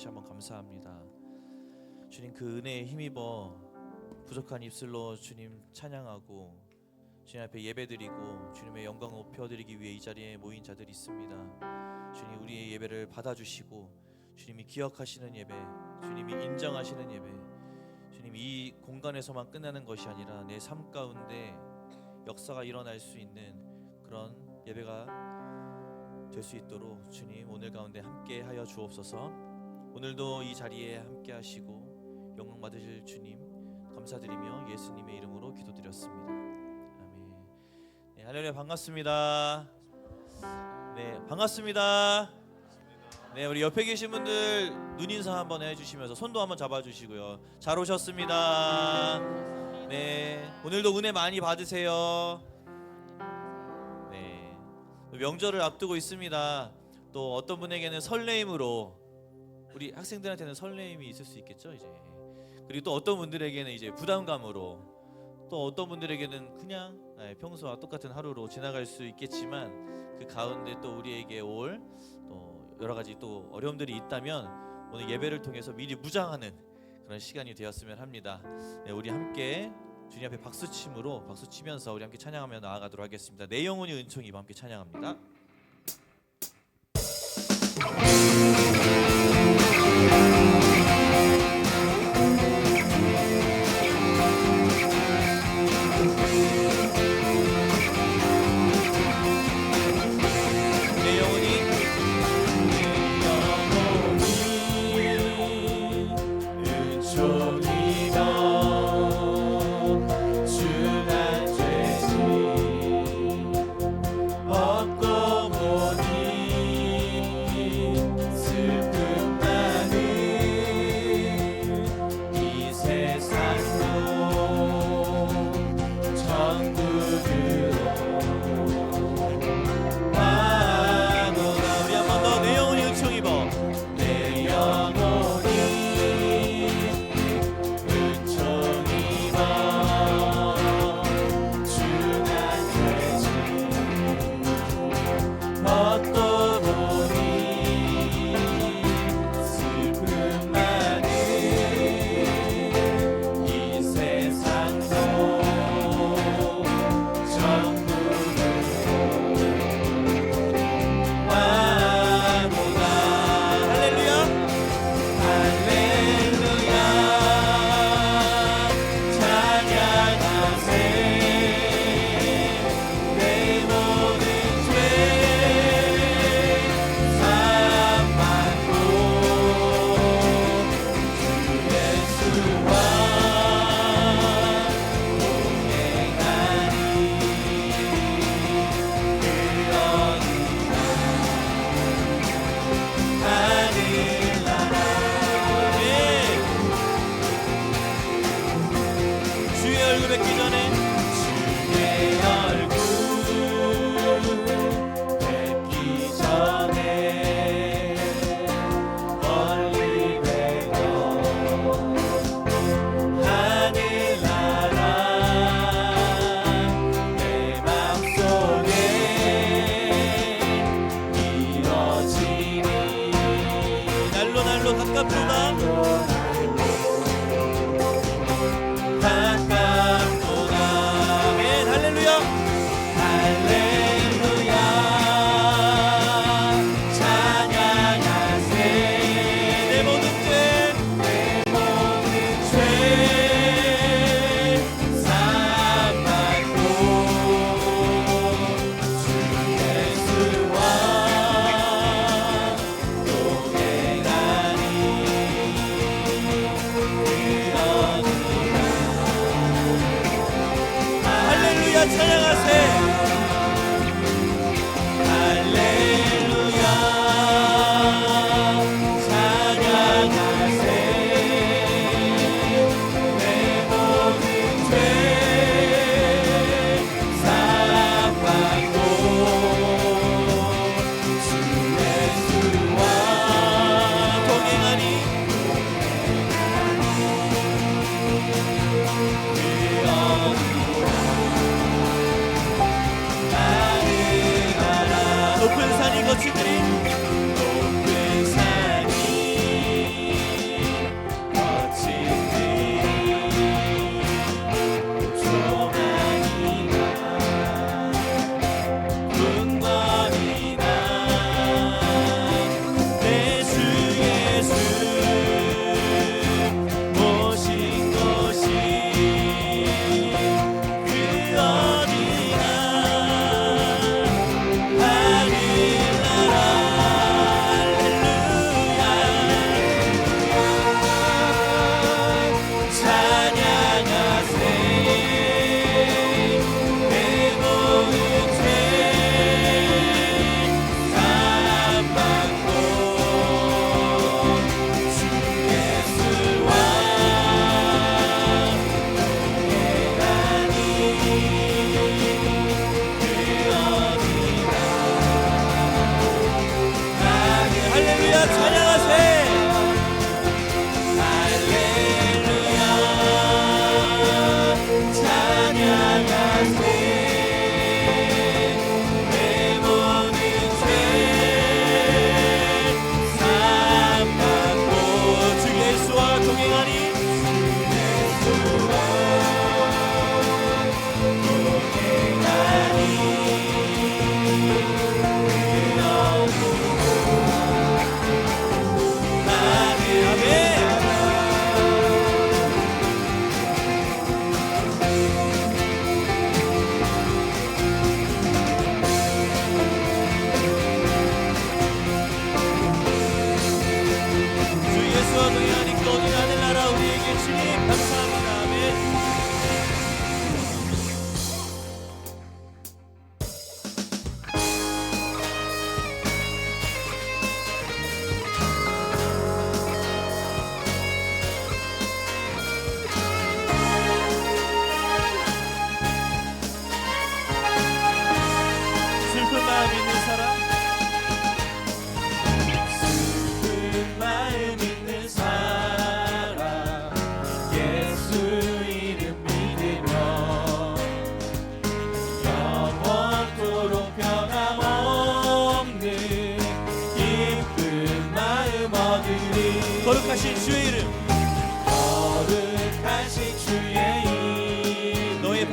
다시 한번 감사합니다. 주님 그 은혜에 힘입어 부족한 입술로 주님 찬양하고 주님 앞에 예배드리고 주님의 영광을 높여드리기 위해 이 자리에 모인 자들이 있습니다. 주님 우리의 예배를 받아주시고 주님이 기억하시는 예배, 주님이 인정하시는 예배, 주님 이 공간에서만 끝나는 것이 아니라 내 삶 가운데 역사가 일어날 수 있는 그런 예배가 될 수 있도록 주님 오늘 가운데 함께 하여 주옵소서. 오늘도 이 자리에 함께 하시고 영광 받으실 주님 감사드리며 예수님의 이름으로 기도드렸습니다. 아멘. 네, 할렐루야 반갑습니다. 네, 반갑습니다. 네, 우리 옆에 계신 분들 눈 인사 한번 해 주시면서 손도 한번 잡아 주시고요. 잘 오셨습니다. 네, 오늘도 은혜 많이 받으세요. 네, 명절을 앞두고 있습니다. 또 어떤 분에게는 설레임으로 우리 학생들한테는 설레임이 있을 수 있겠죠, 이제. 그리고 또 어떤 분들에게는 이제 부담감으로 또 어떤 분들에게는 그냥 네, 평소와 똑같은 하루로 지나갈 수 있겠지만 그 가운데 또 우리에게 올 또 여러 가지 또 어려움들이 있다면 오늘 예배를 통해서 미리 무장하는 그런 시간이 되었으면 합니다. 네, 우리 함께 주님 앞에 박수 침으로 박수 치면서 우리 함께 찬양하며 나아가도록 하겠습니다. 내 영혼이 은총이 함께 찬양합니다.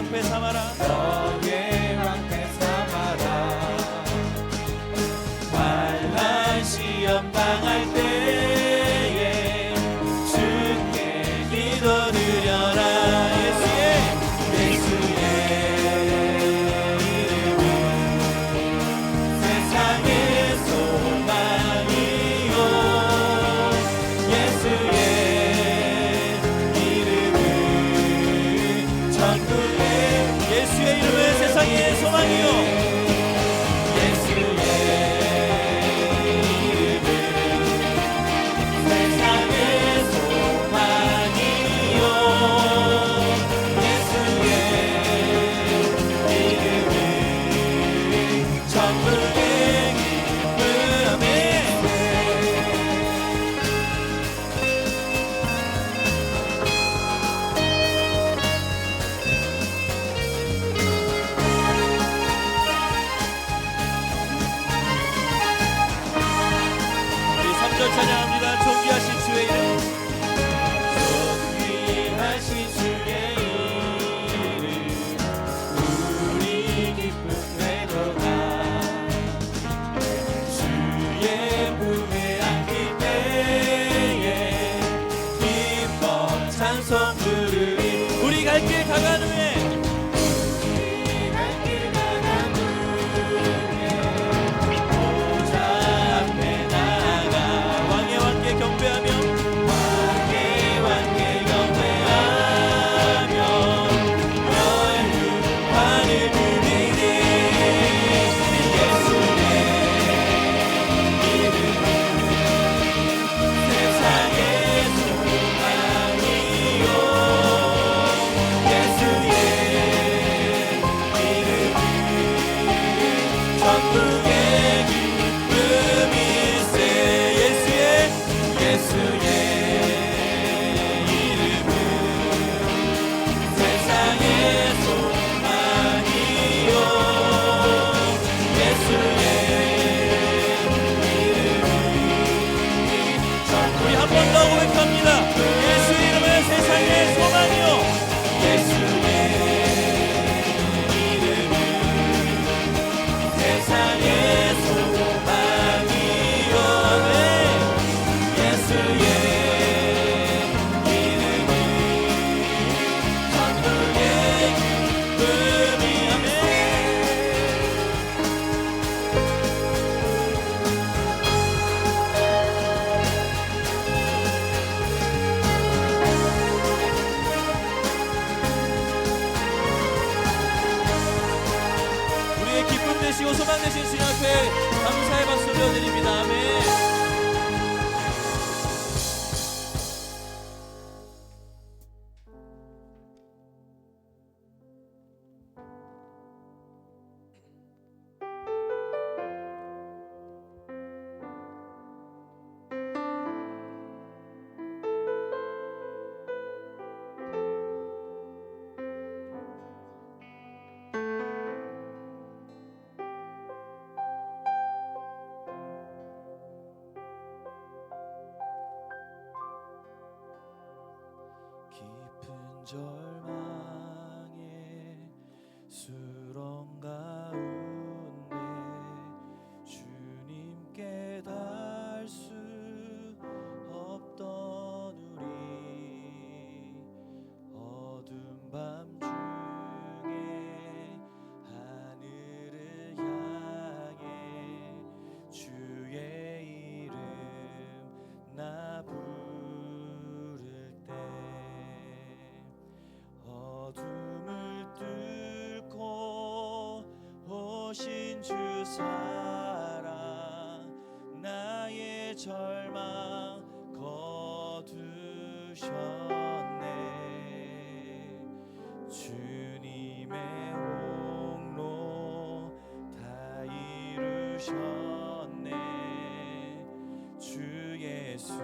방패 삼아라 joy. 오신 주 사랑 나의 절망 거두셨네. 주님의 옹로 다 이루셨네. 주 예수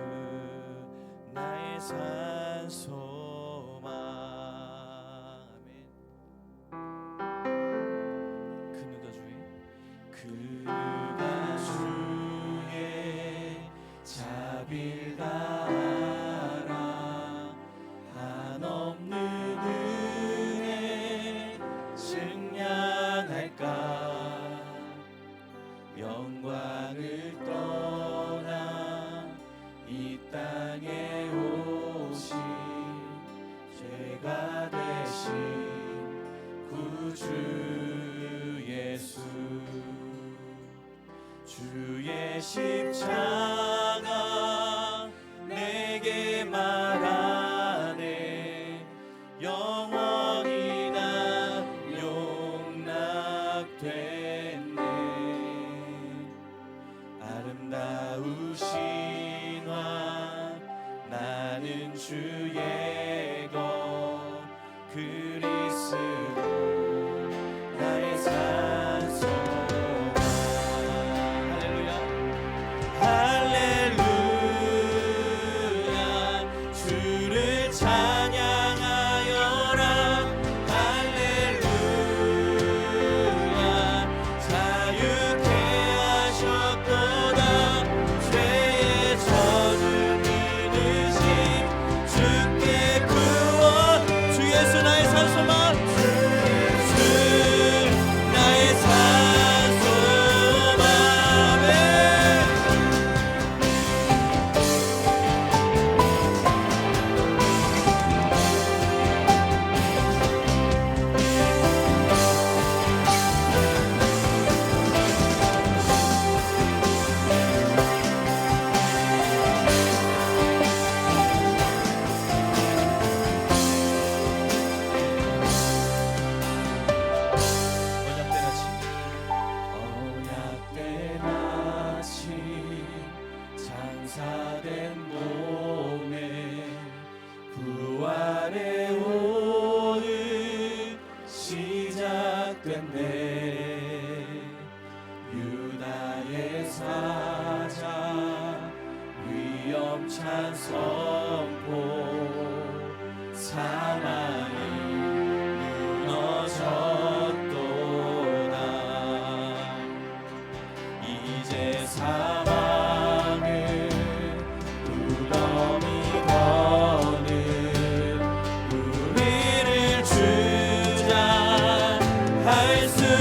나의 산소. tener. Jesus.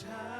주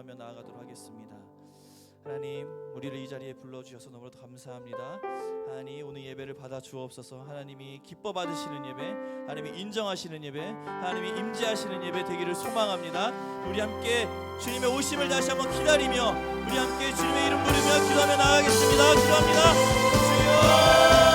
기도하며 나아가도록 하겠습니다. 하나님 우리를 이 자리에 불러주셔서 너무나도 감사합니다. 하나님 오늘 예배를 받아 주옵소서. 하나님이 기뻐 받으시는 예배 하나님이 인정하시는 예배 하나님이 임재하시는 예배 되기를 소망합니다. 우리 함께 주님의 오심을 다시 한번 기다리며 우리 함께 주님의 이름 부르며 기도하며 나아가겠습니다. 기도합니다. 주여